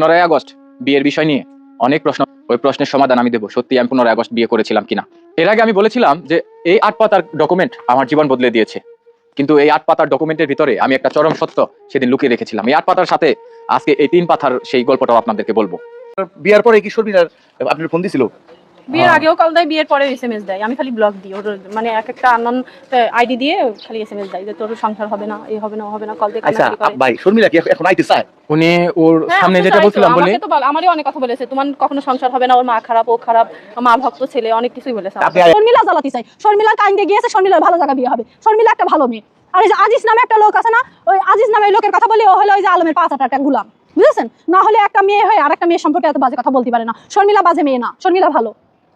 পনেরোই আগস্ট, বিয়ের বিষয় নিয়ে অনেক প্রশ্ন, ওই প্রশ্নের সমাধান আমি দেবো। সত্যি আমি পনেরোই আগস্ট বিয়ে করেছিলাম কিনা। এর আগে আমি বলেছিলাম যে এই আট পাতার ডকুমেন্ট আমার জীবন বদলে দিয়েছে। কিন্তু এই আট পাতার ডকুমেন্টের ভিতরে আমি একটা চরম সত্য সেদিন লুকিয়ে রেখেছিলাম। এই আট পাতার সাথে আজকে এই তিন পাতার সেই গল্পটাও আপনাদেরকে বলব। বিয়ার পরে কিশোর শর্মিলার আপনার ফোন দিছিল? বিয়ের হ্যাঁ। আগেও কল দেয় বিয়ের পরে এসএমএস দেয়। আমি খালি ব্লক দিই। ওর মানে এক একটা আনন আইডি দিয়ে খালি এসএমএস দেয় যে তোর সংসার হবে না এই হবে না হবে না কল দিয়ে আচ্ছা ভাই শর্মিলা কি এখন আইতে চায়? উনি ওর হ্যাঁ, সামনে যেটা বলছিলাম বলে তো বল- আমারই অনেক কথা বলেছে। তোমার কখনো সংসার হবে না ওর মা খারাপ ও খারাপ মা ভক্ত ছেলে অনেক কিছুই বলেছে শর্মিলা জ্বালাতে চাই। শর্মিলার কাইন্দে গিয়েছে শর্মিলার ভালো জায়গা বিয়ে হবে। শর্মিলা একটা ভালো মেয়ে। আর এই যে আজিজ নামে একটা লোক আছে না ওই আজিজ নামে লোকের কথা বলে ও হলো ওই যে আলমের পাঁচ একটা গুলাম। বুঝেছেন? না হলে একটা মেয়ে হয়ে আর একটা মেয়ের সম্পর্কে এত বাজে কথা বলতে পারে না। শর্মিলা বাজে মেয়ে না। শর্মিলা ভালো।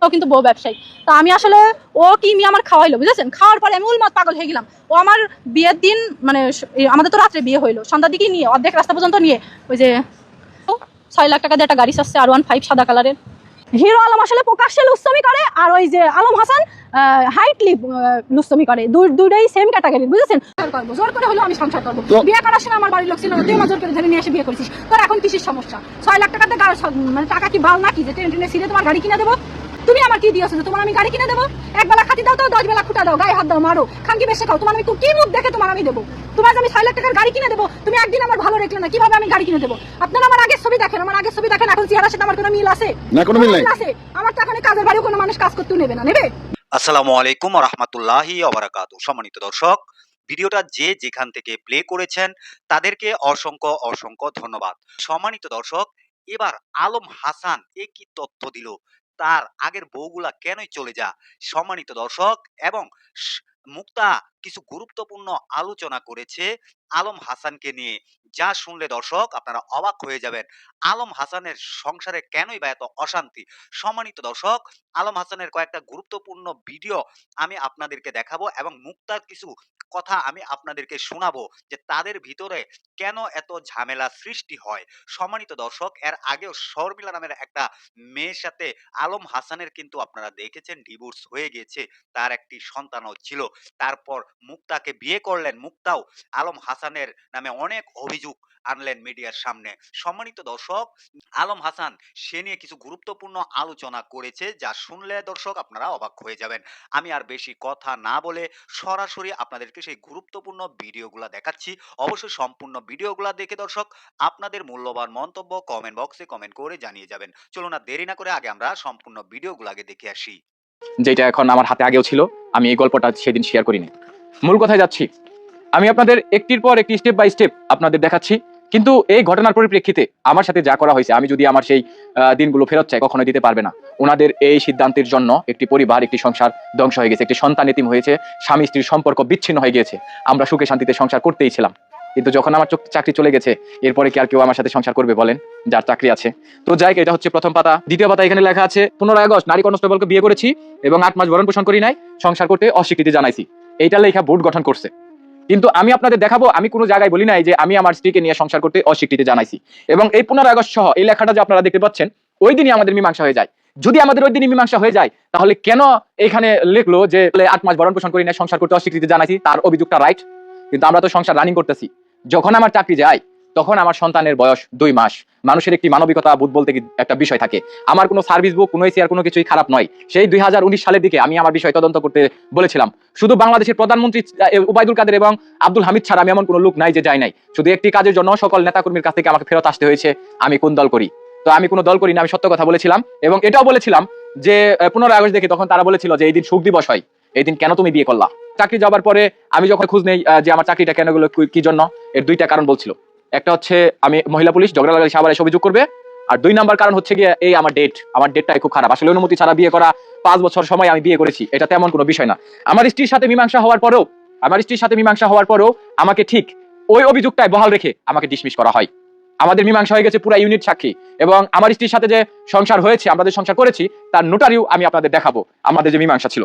ও কিন্তু বউ ব্যবসায়ী। তা আমি আসলে ও কি মেয়ে আমার খাওয়াইলো বুঝেছেন? খাওয়ার পরে আমি উলমাত পাগল হয়ে গেলাম। ও আমার বিয়ের দিন মানে আমাদের তো রাত্রে বিয়ে হইল। সন্ধ্যার দিকে নিয়ে অর্ধেক রাস্তা পর্যন্ত নিয়ে ওই যে ছয় লাখ টাকা দিয়ে একটা গাড়ি চাচ্ছে আর ওয়ান ফাইভ সাদা কালারের। হিরো আলম আসলে প্রকাশ্যে লুস্তমি করে আর ওই যে আলম হাসান হাইটলি লুস্তমি করে। দুই দুইটাই সেম ক্যাটাগরি বুঝেছেন? করব জোর করে হলো আমি সংসার করব। বিয়ে করার সময় আমার বাড়ির লোক ছিল তুই আমার জোর করে ধরে নিয়ে এসে বিয়ে করেছিস। তোর এখন কিসের সমস্যা? ছয় লাখ টাকাতে মানে টাকা কি বাল নাকি? যে ট্রেন ট্রেনে সিরে তোমার গাড়ি কিনে দেবো? তুমি আমার কি দিয়েছ? তোমার আমি গাড়ি কিনে দেবো? এক বেলা খাতি দাও তো দশ বেলা খুঁটা দাও গায়ে হাত দাও মারো খানকি বেশি খাও। তোমার আমি কি মুখ দেখে তোমার আমি দেবো? তোমার আমি ছয় লাখ টাকার গাড়ি কিনে দেবো তুমি একদিন আমার ভালো রেখলে না কীভাবে আমি গাড়ি কিনে দেবো? আপনারা আমার আগের ছবি দেখেন আমার আগের ছবি দেখেন এখন চেহারার সাথে আমার কোনো মিল আছে? না কোনো মিল নাই। আছে? আমার তো এখন কাজের বাড়িও কোনো মানুষ কাজ করতেও নেবে না নেবে? আসসালামু আলাইকুম রহমতুল্লাহি অবরাকাত সম্মানিত দর্শক ভিডিওটা যে যেখান থেকে প্লে করেছেন তাদেরকে অসংখ্য অসংখ্য ধন্যবাদ। সম্মানিত দর্শক এবার আলম হাসান এ কি তথ্য দিল? তার আগের বউগুলা কেনই চলে যা সম্মানিত দর্শক এবং মুক্তা কিছু গুরুত্বপূর্ণ আলোচনা করেছে। আলম হাসানকে নিয়ে। যা শুনলে দর্শক আপনারা অবাক হয়ে যাবেন, আলম হাসানের সংসারে কেনই বা এত অশান্তি? সম্মানিত দর্শক, আলম হাসানের কয়েকটা গুরুত্বপূর্ণ ভিডিও আমি আপনাদেরকে দেখাবো এবং মুক্তার কিছু কথা আমি আপনাদেরকে শোনাবো যে তাদের ভিতরে কেন এত ঝামেলা সৃষ্টি হয়? সম্মানিত দর্শক, এর আগেও শর্মিলা নামের একটা মেয়ের সাথে আলম হাসানের কিন্তু আপনারা দেখেছেন ডিভোর্স হয়ে গিয়েছে তার একটি সন্তানও ছিল। তারপর মুক্তাকে বিয়ে করলেন, মুক্তাও আলম হাসানের নামে অনেক অভিযোগ আনলেন মিডিয়ার সামনে। সম্মানিত দর্শক, আলম হাসান, সে নিয়ে কিছু গুরুত্বপূর্ণ আলোচনা করেছে, যা শুনলে দর্শক আপনারা অবাক হয়ে যাবেন। আমি আর বেশি কথা না বলে সরাসরি আপনাদেরকে সেই গুরুত্বপূর্ণ ভিডিওগুলো দেখাচ্ছি। অবশ্যই সম্পূর্ণ ভিডিওগুলো দেখে দর্শক, আপনাদের মূল্যবান মন্তব্য কমেন্ট বক্সে কমেন্ট করে জানিয়ে যাবেন। চলুন না দেরি না করে আগে আমরা সম্পূর্ণ ভিডিওগুলো আগে দেখে আসি। যেটা এখন আমার হাতে আগেও ছিল, আমি এই গল্পটা সেদিন শেয়ার করিনি। মূল কথায় যাচ্ছি আমি আপনাদের একটির পর একটি স্টেপ বাই স্টেপ আপনাদের দেখাচ্ছি। কিন্তু এই ঘটনার পরিপ্রেক্ষিতে আমার সাথে যা করা হয়েছে, আমি যদি আমার সেই দিনগুলো ফেরত চাই, কখনোই দিতে পারবে না। ওনাদের এই সিদ্ধান্তের জন্য একটি পরিবার, একটি সংসার ধ্বংস হয়ে গেছে, একটি সন্তান এতিম হয়েছে, স্বামী স্ত্রীর সম্পর্ক বিচ্ছিন্ন হয়ে গিয়েছে। আমরা সুখে শান্তিতে সংসার করতেই ছিলাম। কিন্তু যখন আমার চোখ- চাকরি চলে গেছে, এরপরে কি আর কেউ আমার সাথে সংসার করবে বলেন? যার চাকরি আছে। তো যাই, এটা হচ্ছে প্রথম পাতা। দ্বিতীয় পাতা এখানে লেখা আছে, পনেরোই আগস্ট, নারী কনস্টেবলকে বিয়ে করেছি এবং আট মাস ভরণ পোষণ করি নাই, সংসার করতে অস্বীকৃতি জানাইছি। এইটা লেখা বোর্ড গঠন করছে। কিন্তু আমি আপনাদের দেখাবো, আমি কোনো জায়গায় বলি নাই যে আমি আমার স্ত্রীকে নিয়ে সংসার করতে অস্বীকৃতি জানাইছি। এবং এই পনেরোই আগস্ট সহ এই লেখাটা যে আপনারা দেখতে পাচ্ছেন, ওই দিনই আমাদের মীমাংসা হয়ে যায়। যদি আমাদের ওই দিনই মীমাংসা হয়ে যায়, তাহলে কেন এখানে লিখলো যে আট মাস বরণ পোষণ করি না সংসার করতে অস্বীকৃতি জানাইছি? তার অভিযোগটা রাইট কিন্তু আমরা তো সংসার রানিং করতেছি। যখন আমার চাকরি যায় তখন আমার সন্তানের বয়স দুই মাস। মানুষের একটি মানবিকতা বোধ বলতে একটা বিষয় থাকে। আমার কোনো সার্ভিস বুক কোনো এসিয়ার কোনো কিছুই খারাপ নয়। সেই দুই সালের দিকে আমি আমার বিষয় তদন্ত করতে বলেছিলাম। শুধু বাংলাদেশের প্রধানমন্ত্রী আহ, উবাইদুল কাদের এবং আব্দুল হামিদ ছাড়া আমি এমন কোনো লোক নাই যে যায় নাই। শুধু একটি কাজের জন্য সকল নেতাকর্মীর কাছ থেকে আমাকে ফেরত আসতে হয়েছে। আমি কোন দল করি? তো আমি কোনো দল করি না আমি সত্য কথা বলেছিলাম। এবং এটাও বলেছিলাম যে পনেরোই আগস্ট দেখে তখন তারা বলেছিল যে এই দিন সুখ দিবস হয়। এই দিন কেন তুমি বিয়ে করলা? চাকরি যাওয়ার পরে আমি যখন খোঁজ নেই যে আমার চাকরিটা কেন গেলো কি জন্য এর দুইটা কারণ বলছিল। একটা হচ্ছে আমি মহিলা পুলিশ, ঝগড়া লাগালে সে এসে অভিযোগ করবে। আর দুই নাম্বার কারণ হচ্ছে গিয়ে এই আমার ডেট আমার ডেটটাই খুব খারাপ। আসলে অনুমতি ছাড়া বিয়ে করা পাঁচ বছর সময় আমি বিয়ে করেছি, এটা তেমন কোনো বিষয় না। আমার স্ত্রীর সাথে মীমাংসা হওয়ার পরেও, আমার স্ত্রীর সাথে মীমাংসা হওয়ার পরেও আমাকে ঠিক ওই অভিযোগটাই বহাল রেখে আমাকে ডিসমিস করা হয়। আমাদের মীমাংসা হয়ে গেছে পুরো ইউনিট সাক্ষী এবং আমার স্ত্রীর সাথে যে সংসার হয়েছে, আমরা যে সংসার করেছি, তার নোটারিও আমি আপনাদের দেখাবো, আমাদের যে মীমাংসা ছিল।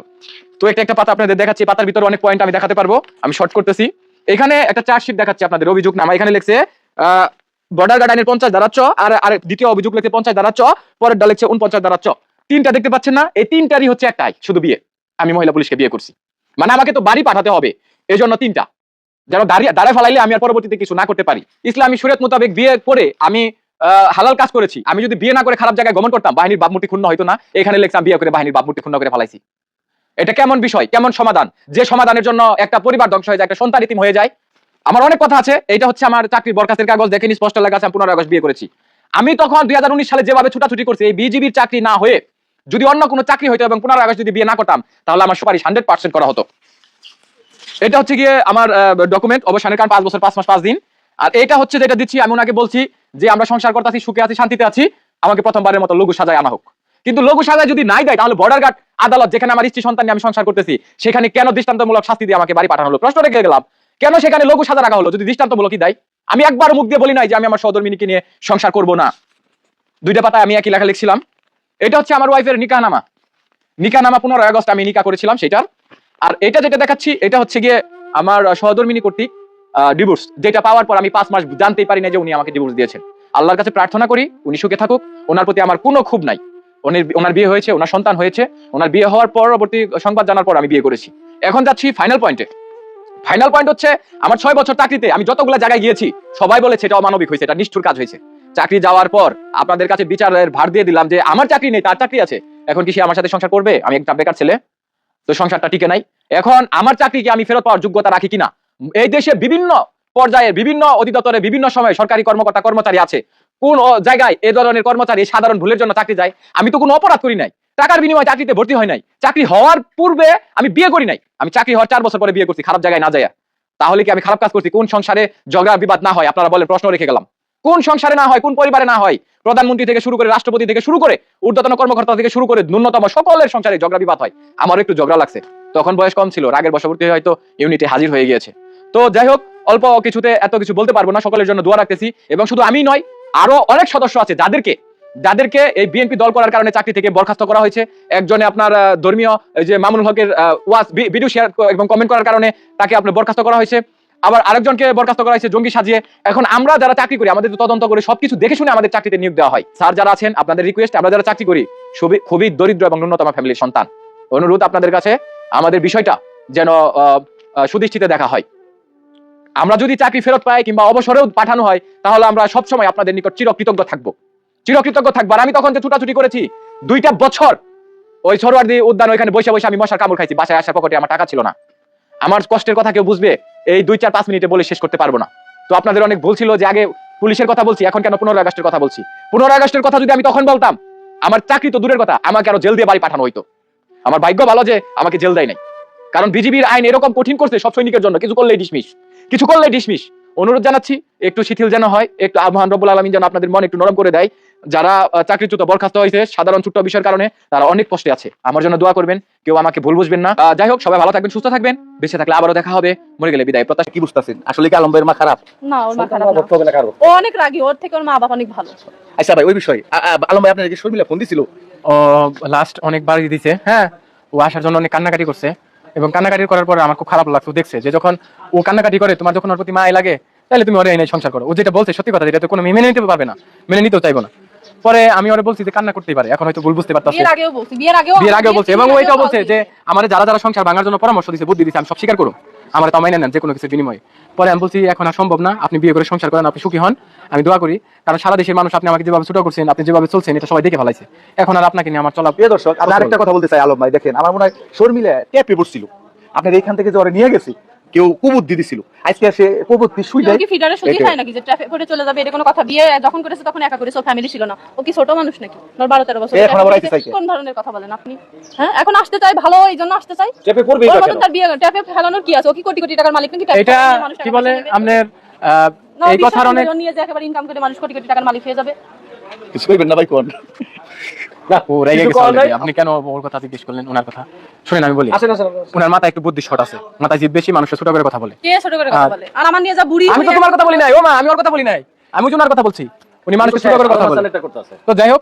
তো একটা একটা পাতা আপনাদের দেখাচ্ছি, পাতার ভিতরে অনেক পয়েন্ট আমি দেখাতে পারব, আমি শর্ট করতেছি। এখানে একটা চার্জশিট দেখাচ্ছি আপনাদের, অভিযোগ নামা, এখানে লিখছে বর্ডার গার্ড আইনের পঞ্চাশ চ আর আর দ্বিতীয় অভিযোগ লিখছে পঞ্চাশ দ্বারা চ পরের ডা লিখছে উনপঞ্চাশ চ তিনটা দেখতে পাচ্ছেন না, এই তিনটারই হচ্ছে একটাই, শুধু বিয়ে। আমি মহিলা পুলিশকে বিয়ে করছি। মানে আমাকে তো বাড়ি পাঠাতে হবে এই জন্য তিনটা। যেন দাঁড়িয়ে দাঁড়ায় ফেলাইলে আমি আর পরবর্তীতে কিছু না করতে পারি। ইসলামী শরীয়ত মোতাবেক বিয়ে করে আমি হালাল কাজ করেছি। আমি যদি বিয়ে না করে খারাপ জায়গায় গমন করতাম, বাহিনীর বাপমূর্তি ক্ষুণ্ণ হইতো না, এখানে লেখতাম বিয়ে করে বাহিনীর বাপমূর্তি ক্ষুণ্ণ করে ফেলাইছি। এটা কেমন বিষয়, কেমন সমাধান? যে সমাধানের জন্য একটা পরিবার ধ্বংস হয়ে যায়, একটা সন্তান হয়ে যায় আমার অনেক কথা আছে এটা হচ্ছে আমার চাকরি বরখাস্তের কাগজ দেখেনি স্পষ্ট লেখা আছে পনেরো আগস্ট বিয়ে করেছি। আমি তখন দুই হাজার উনিশ সালে যেভাবে ছুটাছুটি করছি, এই বিজিবির চাকরি না হয়ে যদি অন্য কোনো চাকরি হইতো এবং পনেরো আগস্ট যদি বিয়ে না করতাম, তাহলে আমার সুপারিশ হান্ড্রেড পার্সেন্ট করা হতো। এটা হচ্ছে গিয়ে আমার ডকুমেন্ট অবসানের কারণ, পাঁচ বছর, পাঁচ মাস, পাঁচ দিন। আর এটা হচ্ছে যেটা দিচ্ছি, আমি ওনাকে বলছি যে আমরা সংসার করতে আছি, সুখে আছি, শান্তিতে আছি, আমাকে প্রথমবারের মতো লঘু সাজায় আনা হোক। কিন্তু লঘু সাজায় যদি নাই দেয়, তাহলে বর্ডার গার্ড আদালত, যেখানে আমার স্ত্রী সন্তান আমি সংসার করতেছি, সেখানে কেন দৃষ্টান্তমূলক শাস্তি দিয়ে আমাকে বাড়ি পাঠানো হলো? প্রশ্ন রেখে গেলাম। কেন সেখানে লঘু সাজা রাখা হলো? যদি দৃষ্টান্তমূলকই দেয়। আমি একবার মুখ দিয়ে বলি নাই যে আমি আমার সহধর্মিনীকে নিয়ে সংসার করব না। দুইটা পাতায় আমি একই লেখা লিখছিলাম। এটা হচ্ছে আমার ওয়াইফের নিকাহনামা নিকাহনামা পনেরোই আগস্ট আমি নিকা করেছিলাম সেটার। আর এটা যেটা দেখাচ্ছি, এটা হচ্ছে গিয়ে আমার সহধর্মিনী কর্তৃক ডিভোর্স যেটা পাওয়ার পর আমি পাঁচ মাস জানতেই পারি না যে উনি আমাকে ডিভোর্স দিয়েছেন। আল্লাহর কাছে প্রার্থনা করি, উনি সুখে থাকুক। ওনার প্রতি আমার কোনো ক্ষোভ নাই। উনি ওনার বিয়ে হয়েছে, ওনার সন্তান হয়েছে। ওনার বিয়ে হওয়ার পরবর্তী সংবাদ জানার পর আমি বিয়ে করেছি। এখন যাচ্ছি ফাইনাল পয়েন্টে ফাইনাল পয়েন্ট হচ্ছে, আমার ছয় বছর চাকরিতে আমি যতগুলো জায়গায় গিয়েছি, সবাই বলেছে এটা অমানবিক হয়েছে, এটা নিষ্ঠুর কাজ হয়েছে। চাকরি যাওয়ার পর আপনাদের কাছে বিচারের ভার দিয়ে দিলাম যে আমার চাকরি নেই, তার চাকরি আছে। এখন কি সে আমার সাথে সংসার করবে? আমি একটা বেকার ছেলে, তো সংসারটা টিকে নাই। এখন আমার চাকরিকে আমি ফেরত পাওয়ার যোগ্যতা রাখি কিনা? এই দেশে বিভিন্ন পর্যায়ে বিভিন্ন অধিদপ্তরে বিভিন্ন সময়ে সরকারি কর্মকর্তা কর্মচারী আছে। কোন জায়গায় এ ধরনের কর্মচারী সাধারণ ভুলের জন্য চাকরি যায়? আমি তো কোনো অপরাধ করি নাই। টাকার বিনিময়ে চাকরিতে ভর্তি হয় নাই। চাকরি হওয়ার পূর্বে আমি বিয়ে করি নাই। আমি চাকরি হওয়ার চার বছর পরে বিয়ে করছি, খারাপ জায়গায় না যায় তাহলে কি আমি খারাপ কাজ করছি? কোন সংসারে ঝগড়া, বিবাদ না হয়? আপনারা বলেন, প্রশ্ন রেখে গেলাম। কোন সংসারে না হয়, কোন পরিবারে না হয়? প্রধানমন্ত্রী থেকে শুরু করে রাষ্ট্রপতি থেকে শুরু করে ঊর্ধ্বতন কর্মকর্তা থেকে শুরু করে ন্যূনতম সকলের সংসারে ঝগড়া, বিবাদ হয়। আমারও একটু ঝগড়া লাগছে। তখন বয়স কম ছিল, রাগের বশবর্তী হয়তো ইউনিটে হাজির হয়ে গিয়েছে। তো যাই হোক, অল্প কিছুতে এত কিছু বলতে পারব না। সকলের জন্য দোয়া রাখতেছি এবং শুধু আমি নয়, আরও অনেক সদস্য আছে যাদেরকে যাদেরকে এই বিএনপি দল করার কারণে চাকরি থেকে বরখাস্ত করা হয়েছে, একজনে আপনার ধর্মীয় যে মামুনুল হকের ওয়াজ ভিডিও শেয়ার এবং কমেন্ট করার কারণে তাকে আপনার বরখাস্ত করা হয়েছে। আবার আরেকজনকে বরখাস্ত করা হয়েছে জঙ্গি সাজিয়ে। এখন আমরা যারা চাকরি করি, আমাদের তদন্ত করে সবকিছু দেখে শুনে আমাদের চাকরিতে নিয়োগ দেওয়া হয়। স্যার যারা আছেন, আপনাদের রিকোয়েস্ট আমরা যারা চাকরি করি, খুবই দরিদ্র এবং ন্যূনতম ফ্যামিলির সন্তান। অনুরোধ আপনাদের কাছে, আমাদের বিষয়টা যেন সুদৃষ্টিতে দেখা হয়। আমরা যদি চাকরি ফেরত পাই কিংবা অবসরেও পাঠানো হয়, তাহলে আমরা সবসময় আপনাদের নিকট চিরকৃতজ্ঞ থাকব। চিরকৃতজ্ঞ থাকব আর আমি তখন যে ছুটাছুটি করেছি, দুইটা বছর ওই সরোয়ার্দি উদ্যান ওইখানে বসে বসে আমি মশার কামড় খাইছি, বাসায় আসার পকেটে আমার টাকা ছিল না। আমার কষ্টের কথা কেউ বুঝবে, এই দুই চার পাঁচ মিনিটে বলে শেষ করতে পারব না। তো আপনাদের অনেক ভুল ছিল যে আগে পুলিশের কথা বলছি, এখন কেন পনেরো আগস্টের কথা বলছি? পনেরো আগস্টের কথা যদি আমি তখন বলতাম, আমার চাকরি তো দূরের কথা, আমাকে আরও জেল দিয়ে বাড়ি পাঠানো হইতো। আমার ভাগ্য ভালো যে আমাকে জেল দেয় নাই। কারণ বিজিবির আইন এরকম কঠিন করছে সব সৈনিকের জন্য, কিছু করলেই ডিসমিস কিছু করলেই ডিসমিস অনুরোধ জানাচ্ছি, একটু শিথিল যেন হয়, একটু আহ্বান রব্বুল আলমিন যেন আপনাদের মন একটু নরম করে দেয়। যারা চাকরিচ্যুত বরখাস্ত হয়েছে সাধারণ ছোট্ট বিষয়ের কারণে তারা অনেক কষ্টে আছে। আমার জন্য দোয়া করবেন কেউ আমাকে ভুল বুঝবেন না। যাই হোক সবাই ভালো থাকবেন সুস্থ থাকবেন। বেঁচে থাকলে আবারও দেখা হবে। মরে গেলে বিদায়। প্রত্যাশা কি বুঝতেছেন? আসলে কি আলম ভাইয়ের মা খারাপ? না ওর মা খারাপ ও অনেক রাগী ওর থেকে ওর মা বাবা অনেক ভালো। আচ্ছা ভাই ওই বিষয় আলম ভাই আপনার কি শর্মিলা ফোন দিছিল? লাস্ট অনেকবার দিছে হ্যাঁ? ও আসার জন্য অনেক কান্নাকাটি করছে। এবং কান্নাকাটি করার পরে আমার খুব খারাপ লাগছে ও দেখছে যে যখন ও কান্নাকাটি করে তোমার যখন ওর প্রতি মায় লাগে তাহলে তুমি ওরে এনে সংসার করো। ও যেটা বলছে সত্যি কথা যেটা তো কোনো মেনে নিতে পারবে না। মেনে নিতেও চাইব না। পরে আমি ওরে বলছি যে কান্না করতেই পারে। এখন হয়তো ভুল বুঝতে পারতাছে। বিয়ের আগেও বলছি বিয়ের আগেও বিয়ের আগেও বলছে। এবং ও এটাও বলছে যে আমার যারা যারা সংসার ভাঙার জন্য পরামর্শ দিছে বুদ্ধি দিছে আমি সব স্বীকার করুন আমার তো মাইনে নেন যে কোনো কিছু বিনিময়ে। পরে আমি বলছি এখন আর সম্ভব না। আপনি বিয়ে করে সংসার করেন আপনি সুখী হন। আমি দোয়া করি। কারণ সারা দেশের মানুষ আপনি আমাকে যেভাবে ছোট করছেন আপনি যেভাবে চলছেন এটা সবাই দেখে ফেলাইছে। এখন আর আপনাকে নিয়ে আমার চলা প্রিয় দর্শক আমি আরেকটা কথা বলতে চাই আলম ভাই। দেখেন আমার মনে হয় শর্মিলা ট্যাপে পড়ছিল। আপনার এইখান থেকে যে ওরা নিয়ে গেছি কেউ কুবুদ্ধি দিছিল। আজকে সে কুবুদ্ধি শুই যায়। কি ফিডারে সুজি খায় নাকি যে ট্রাফিক করে চলে যাবে এটা কোনো কথা? বিয়ে যখন করেছে তখন একা করেছে ফ্যামিলি ছিল না। ও কি ছোট মানুষ নাকি? ওর বারো তেরো বছর। এখন আবার আইতে চাইছে। কোন ধরনের কথা বলেন আপনি? হ্যাঁ এখন আসতে চাই ভালো এই জন্য আসতে চাই ট্যাপে পড়বেই ওর বা মতন কেন? তার বিয়ে ট্যাপে ফেলানোর কি আছে? ও কি কোটি কোটি টাকার মালিক নাকি? এটা মানুষ কি বলে? না, এই কথার অনেক নিয়ে যে একেবারে ইনকাম করে মানুষ কোটি কোটি টাকার মালিক হয়ে যাবে। কিছু কইবেন না ভাই কোন? ও রেগে গেছে করার already। নাই? আপনি কেন ওর কথা জিজ্ঞেস করলেন? ওনার কথা? শুনেন আমি বলি। আসেন আসেন ওনার মাথায় একটু বুদ্ধি শট আছে। জিদ বেশি মানুষের ছোট করে কথা বলে। কে ছোট করে কথা বলে? আর আমার নিয়ে যা বুড়ি আমি তো তোমার কথা বলি নাই। ও মা আমি ওর কথা বলি নাই। আমি ওনার কথা বলছি। উনি মানুষকে ছোট করে কথা বলে তো যাই হোক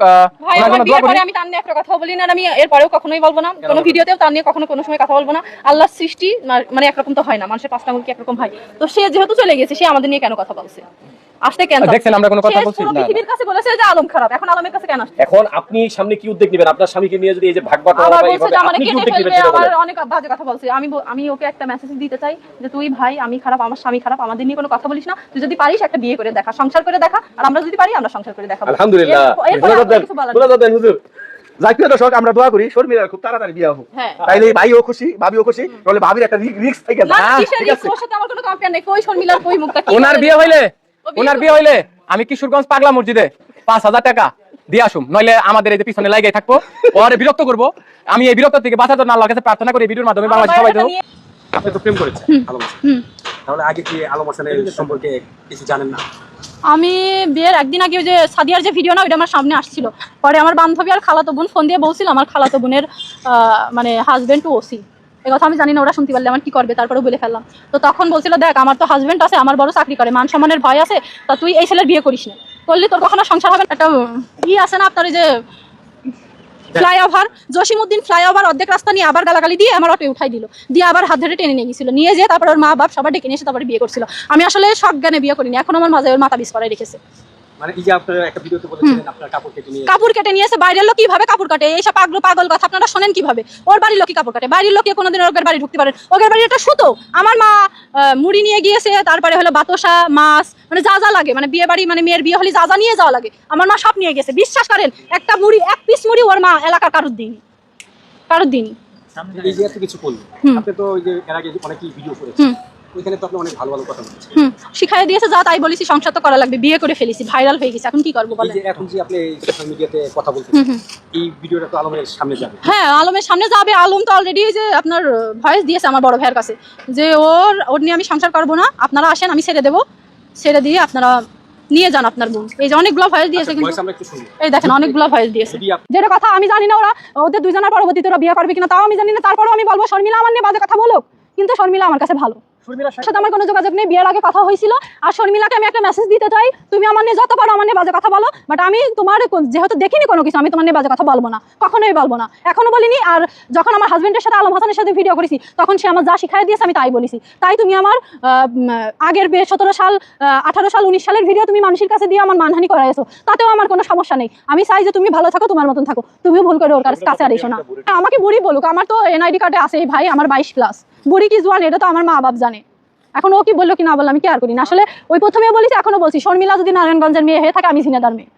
আমি তার নিয়ে একটা কথা বলি না আমি এরপরেও কখনোই বলব না। কোনো ভিডিওতেও তার নিয়ে কখনো কোনো সময় কথা বলব না। আল্লাহর সৃষ্টি মানে একরকম তো হয় না। মানুষের পাঁচটা আঙুল কি একরকম হয়? তো সে যেহেতু চলে গেছে সে আমাদের নিয়ে কেন কথা বলছে? আসতে কেন দেখছেন আমরা কোনো কথা বলছি? না, না। পৃথিবীর কাছে বলেছে যে আলম খারাপ। এখন আলমের কাছে কেন আসছে? এখন আপনি সামনে কি উদ্যোগ নেবেন? আপনার স্বামীকে নিয়ে যদি এই যে ভাগ বাটোয়ারা আবার বলছে যে আমার কেটে ফেলবে আমার অনেক বাজে কথা বলছে। আমি আমি ওকে একটা মেসেজ দিতে চাই যে তুই ভাই আমি খারাপ আমার স্বামী খারাপ আমাদের নিয়ে কোনো কথা বলিস না। তুই যদি পারিস একটা বিয়ে করে দেখা সংসার করে দেখা। আর আমরা যদি পারি আমরা সংসার করে দেখাবো। আলহামদুলিল্লাহ। হুজুর দর্শক আমরা দোয়া করি শর্মিলার খুব তাড়াতাড়ি বিয়ে হোক। হ্যাঁ। তাইলে ভাইও খুশি ভাবিও খুশি তাহলে ভাবির একটা রিস্ক থেকে না ঠিক আছে। ওর সাথে আমার কোনো কম্পেয়ার নেই। কই শর্মিলার কই মুখটা কি ওনার? বিয়ে হইলে ওনার বিয়ে হইলে আমি কিশোরগঞ্জ পাগলা মসজিদে পাঁচ হাজার টাকা দিয়ে আসুম। নইলে আমাদের এই যে পিছনে লাগাই থাকব ওর বিরক্ত করব। আমি এই বিরক্ত থেকে বাঁচার জন্য আল্লাহর কাছে প্রার্থনা করি ভিডিওর মাধ্যমে বাংলাদেশ সবাই আপনি তো প্রেম করেছেন আলম হাসান তাহলে আগে কি আলম হাসানের সম্পর্কে কিছু জানেন না? আমি বিয়ের একদিন আগে যে সাদিয়ার যে ভিডিও না ওইটা আমার সামনে আসছিল। পরে আমার বান্ধবী আর খালাতো বোন ফোন দিয়ে বলছিল আমার খালাতো বোনের আহ, মানে হাজবেন্ড টু ওসি এ কথা আমি জানি না ওরা শুনতে পারলে আমার কি করবে তারপরে বলে ফেললাম। তো তখন বলছিল দেখ আমার তো হাজবেন্ড আছে আমার বড় চাকরি করে মান সম্মানের ভয় আছে তা তুই এই ছেলের বিয়ে করিস না। করলে তোর কখনো সংসার হবে না? একটা ই আছে না আপনার যে ফ্লাইওভার জসিমউদ্দিন ফ্লাইওভার অর্ধেক রাস্তা নিয়ে আবার গালাগালি দিয়ে আমার অটো উঠাই দিল। দিয়ে আবার হাত ধরে টেনে নিয়ে গেছিল। নিয়ে যেয়ে তারপর ওর মা বাপ সবার ডেকে নিয়ে এসে তারপরে বিয়ে করছিল। আমি আসলে সজ্ঞানে জ্ঞানে বিয়ে করিনি, এখন আমার মাঝে ওর মাথা বিষ রেখেছে। মানে এই যে আপনারা একটা ভিডিওতে বলেছিলেন আপনার কাপড় কেটে নিয়ে কাপড় কেটে নিয়েছে বাইরের লোক কীভাবে কাপড় কাটে? এইসব পাগল পাগল কথা আপনারা শোনেন কীভাবে? ওর বাড়ির লোকই কাপড় কাটে। বাড়ির লোকে কোনোদিন ওর বাড়ি ঢুকতে পারেন ওদের বাড়ি একটা সুতো। আমার মা মুড়ি নিয়ে গিয়েছে তারপরে হলো বাতসা মাছ মানে যা যা লাগে। মানে বিয়ে বাড়ি মানে মেয়ের বিয়ে হলে যা যা নিয়ে যাওয়া লাগে। আমার মা সব নিয়ে গেছে। বিশ্বাস করেন একটা মুড়ি এক পিস মুড়ি ওর মা এলাকার কারোর দিন কারোর দিন এই যে এত কিছু। আপনি তো ওই যে এর আগে অনেকেই ভিডিও করেছেন। হুম ওইখানে তো আপনি অনেক ভালো ভালো কথা বলেছেন। হুম শিখাই দিয়েছে যা তাই বলেছি সংসার তো করা লাগবে বিয়ে করে ফেলেছি ভাইরাল হয়ে গেছে এখন কি করব বলেন? এখন যে আপনি সোশ্যাল মিডিয়াতে কথা এই ভিডিওটা তো আলমের সামনে যাবে। হ্যাঁ আলমের সামনে যাবে আলম তো অলরেডি যে আপনার ভয়েস দিয়েছে আমার বড় ভাইয়ের কাছে যে ওর ওর নিয়ে আমি সংসার করব না আপনারা আসেন আমি ছেড়ে দেবো ছেড়ে দিয়ে আপনারা নিয়ে যান আপনার বোন এই যে অনেকগুলো ভয়েস দিয়েছে কিন্তু একটু শুনি। এই দেখেন অনেকগুলো ভয়েস দিয়েছে। যেটা কথা আমি জানি না ওরা ওদের দুজনের পরবর্তীতে ওরা বিয়ে করবে কিনা তাও আমি জানি না তারপরেও আমি বলব শর্মিলা আমার নিয়ে বাজে কথা বলো কিন্তু শর্মিলা আমার কাছে ভালো। সাথে আমার কোনো যোগাযোগ নেই বিয়ের আগে কথা হয়েছিল। আর শর্মিলাকে আমি একটা মেসেজ দিতে চাই তুমি আমার নিয়ে যত পারো আমার নিয়ে বাজে কথা বলো। বাট আমি তোমার যেহেতু দেখিনি কোনো কিছু আমি তোমার নিয়ে বাজে কথা বলব না। কখনোই বলব না। এখনও বলিনি আর যখন আমার হাজবেন্ডের সাথে আলম হাসানের সাথে ভিডিও করেছি তখন সে আমার যা শিখাই দিয়েছে আমি তাই বলেছি। তাই তুমি আমার আগের সতেরো সাল আঠারো সাল উনিশ সালের ভিডিও তুমি মানুষের কাছে দিয়ে আমার মানহানি করাইছো। তাতেও আমার কোনো সমস্যা নেই। আমি চাই যে তুমি ভালো থাকো তোমার মতন থাকো। তুমিও ভুল করে ওর কাছে কাছে আর এসো না। আমাকে বুড়ি বলুক। আমার তো এনআইডি কার্ডে আছে ভাই আমার বাইশ প্লাস বুড়ি কি জোয়ান, এটা তো আমার মা বাপ জানে। এখন ও কি বলল কি না বলল আমি কেয়ার করি না। আসলে ওই প্রথমে বলেছি এখনও বলছি শর্মিলা যদি নারায়ণগঞ্জের মেয়ে হয়ে থাকে, আমি ঝিনাদার মেয়ে।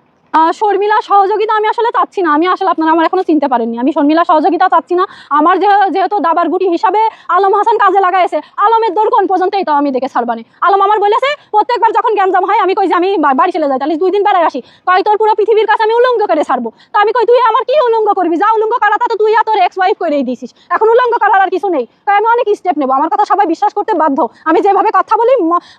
শর্মিলা সহযোগিতা আমি আসলে চাচ্ছি না। আমি আসলে আপনারা আমার এখনও চিনতে পারেননি। আমি শর্মিলা সহযোগিতা চাচ্ছি না। আমার যেহেতু দাবার গুটি হিসাবে আলম হাসান কাজে লাগাইছে, আলমের দৌড় কোন পর্যন্ত এটাও আমি দেখে ছাড়বানি। আলম আমার বলেছে, প্রত্যেকবার যখন গ্যাঞ্জাম হয়, আমি কই যে আমি বাড়ি চলে যাই, তাহলে দুই দিন বেড়ায় আসি। কয়, তোর পুরো পৃথিবীর কাছে আমি উলঙ্গ করে ছাড়বো। তো আমি কই, তুই আমার কি উলঙ্গ করবি? যা উলঙ্গ করা তা তো তুই আর তোর এক্স ওয়াইফ করেই দিছিস এখন উলঙ্গ করার আর কিছু নেই। তাই আমি অনেক স্টেপ নেব। আমার কথা সবাই বিশ্বাস করতে বাধ্য। আমি যেভাবে কথা বলি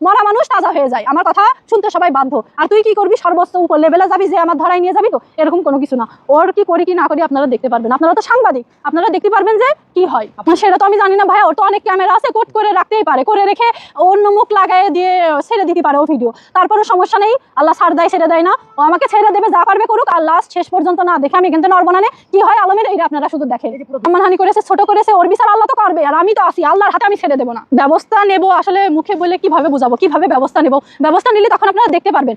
মরা মানুষ তাজা হয়ে যায়। আমার কথা শুনতে সবাই বাধ্য। আর তুই কি করবি? সর্বোচ্চ উপর লেভেলে যাবি যে আমার ধরাই নিয়ে যাবি তো? এরকম কোনো কিছু না। ওর কি করি কি না করি আপনারা দেখতে পারবেন। আপনারা তো সাংবাদিক। আপনারা দেখতে পারবেন যে কি হয়। আপনার সেটা তো আমি জানি না ভাই ওর তো অনেক ক্যামেরা আছে, কোট করে রাখতেই পারে। করে রেখে অন্য মুখ লাগাই দিয়ে ছেড়ে দিতে পারে ও ভিডিও তারপরে সমস্যা নেই। আল্লাহ ছাড় দেয়, ছেড়ে দেয় না। ও আমাকে ছেড়ে দেবে, যা পারবে করুক। আর লাস্ট শেষ পর্যন্ত না দেখে আমি এখান থেকে নড়বো না কি হয় আলমের? এইটা আপনারা শুধু দেখেন। সম্মানহানি করেছে, ছোট করেছে, ওর বিচার আল্লাহ তো করবে। আর আমি তো আসি আল্লাহর হাতে আমি ছেড়ে দেবো না। ব্যবস্থা নেব আসলে মুখে বলে কীভাবে বুঝাবো? কীভাবে ব্যবস্থা নেব? ব্যবস্থা নিলে তখন আপনারা দেখতে পারবেন।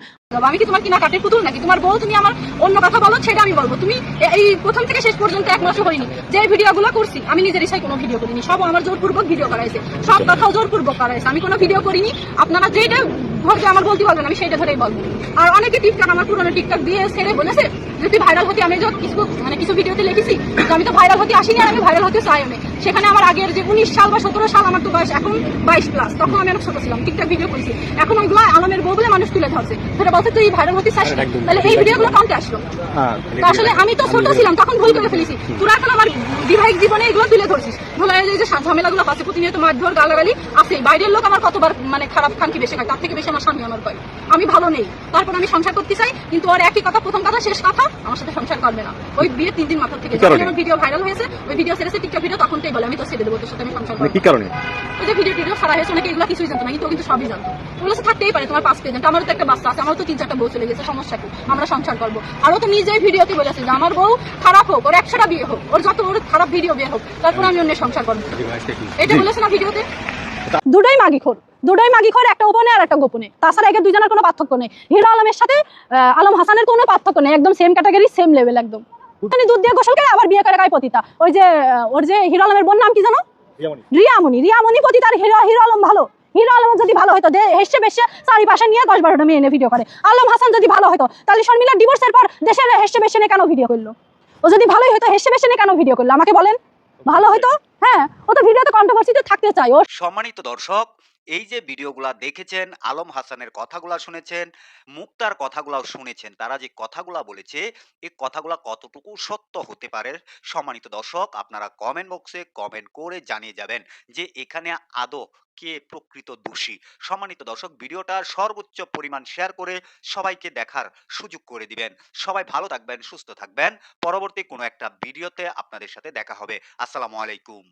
আমি কি তোমার কিনা কাটের পুতুল নাকি? তোমার বউ তুমি আমার অন্য কথা বলো, সেটা আমি বলব। তুমি এই প্রথম থেকে শেষ পর্যন্ত এক মাসও হয়নি। যে ভিডিওগুলো করছি, আমি নিজের ইচ্ছায় কোনো ভিডিও করিনি। সব আমার জোরপূর্বক ভিডিও করাইছে। সব কথাও জোরপূর্বক করাইছে। আমি কোনো ভিডিও করিনি। আপনারা যেটা ধরবে আমার বলতে বলবেন, আমি সেটা ধরেই বলব। আর অনেকে টিকটক, আমার পুরোনো টিকটক দিয়ে ছেড়ে বলেছে যদি ভাইরাল হতে, আমি কিছু মানে কিছু ভিডিওতে লিখেছি আমি তো ভাইরাল হতে আসিনি আর আমি ভাইরাল হতে চাই না সেখানে আমার আগের যে উনিশ সাল বা সতেরো সাল আমার তো বয়স এখন বাইশ প্লাস তখন আমি অনেক ছোট ছিলাম টিকটক ভিডিও করেছি। এখন ওইগুলো আলমের বউ বলে মানুষ তুলে ধরছে। সেটা বলছে তুই ভাইরাল হতে চাস তাহলে এই ভিডিওগুলো কমতে আসলো। তো আসলে আমি তো ছোট ছিলাম তখন ভুল করে ফেলেছি। তোরা এখন আমার বিবাহিক জীবনে এগুলো তুলে ধরছিস। ভোলা এই যে ঝামেলাগুলো আছে প্রতিনিয়ত মারধর গালাগালি আছে বাইরের লোক আমার কতবার মানে খারাপ খান কি বেশি খায় তার থেকে বেশি আমার স্বামী আমার কয় আমি ভালো নেই। তারপর আমি সংসার করতে চাই কিন্তু ওর একই কথা প্রথম কথা শেষ কথা আমার সাথে সংসার করবে না। ওই বিয়ে তিন দিন মাথার থেকে যখন ভিডিও ভাইরাল হয়েছে ওই ভিডিও ছেড়েছে টিকটক ভিডিও বলে আমি তো ছেড়ে দেবো তোর সাথে আমি সংসার করব কি কারণে? ওই যে ভিডিও টিডিও সারা হয়েছে অনেকে এগুলো কিছুই জানতো না কিন্তু কিন্তু সবই জানতো। ওগুলো থাকতেই পারে তোমার পাঁচ প্রেজেন্ট আমারও তো একটা বাচ্চা আছে আমারও তো তিন চারটা বউ চলে গেছে সমস্যা কি? আমরা সংসার করব। আর ও তো নিজেই ভিডিওতে বলেছে যে আমার বউ খারাপ হোক ওর একশোটা বিয়ে হোক ওর যত ওর খারাপ ভিডিও বের হোক তারপর আমি অন্য সংসার করব। এটা বলেছে না ভিডিওতে দুটোই মাগি খোর দুটোই মাগি খোর একটা গোপনে আর একটা গোপনে। তাছাড়া একে দুজনের কোনো পার্থক্য নেই। হিরো আলমের সাথে আহ, আলম হাসানের কোনো পার্থক্য নেই একদম সেম ক্যাটাগরি সেম লেভেল একদম। মানে দুধ দিয়ে গোসল করে আবার বিয়ে করে গায়ে পতিতা ওই যে ওর যে হিরো আলমের বোন নাম কি জানো? রিয়ামণি। রিয়ামণি পতি তার হিরো হিরো আলম ভালো। হিরো আলম যদি ভালো হতো হেসে বেসে চারিপাশে নিয়ে দশ বারোটা মেয়ে এনে ভিডিও করে। আলম হাসান যদি ভালো হতো তাহলে শর্মিলা ডিভোর্সের পর দেশের হেসে বেসে কেন ভিডিও করল? ও যদি ভালোই হতো হেসে বেসে কেন ভিডিও করল? আমাকে বলেন। ভালো হতো হ্যাঁ ও তো ভিডিওতে কন্ট্রোভার্সিতে থাকতে চাই ও সম্মানিত দর্শক, এই যে ভিডিওগুলা দেখেছেন, আলম হাসানের কথাগুলা শুনেছেন, মুক্তার কথাগুলাও শুনেছেন, তারা যে কথাগুলা বলেছে এই কথাগুলা কতটুকু সত্য হতে পারে? সম্মানিত দর্শক, আপনারা কমেন্ট বক্সে কমেন্ট করে জানিয়ে যাবেন যে এখানে আদৌ কে প্রকৃত দোষী। সম্মানিত দর্শক, ভিডিওটা সর্বোচ্চ পরিমাণ শেয়ার করে সবাইকে দেখার সুযোগ করে দিবেন। সবাই ভালো থাকবেন, সুস্থ থাকবেন। পরবর্তী কোনো একটা ভিডিওতে আপনাদের সাথে দেখা হবে। আসসালামু আলাইকুম।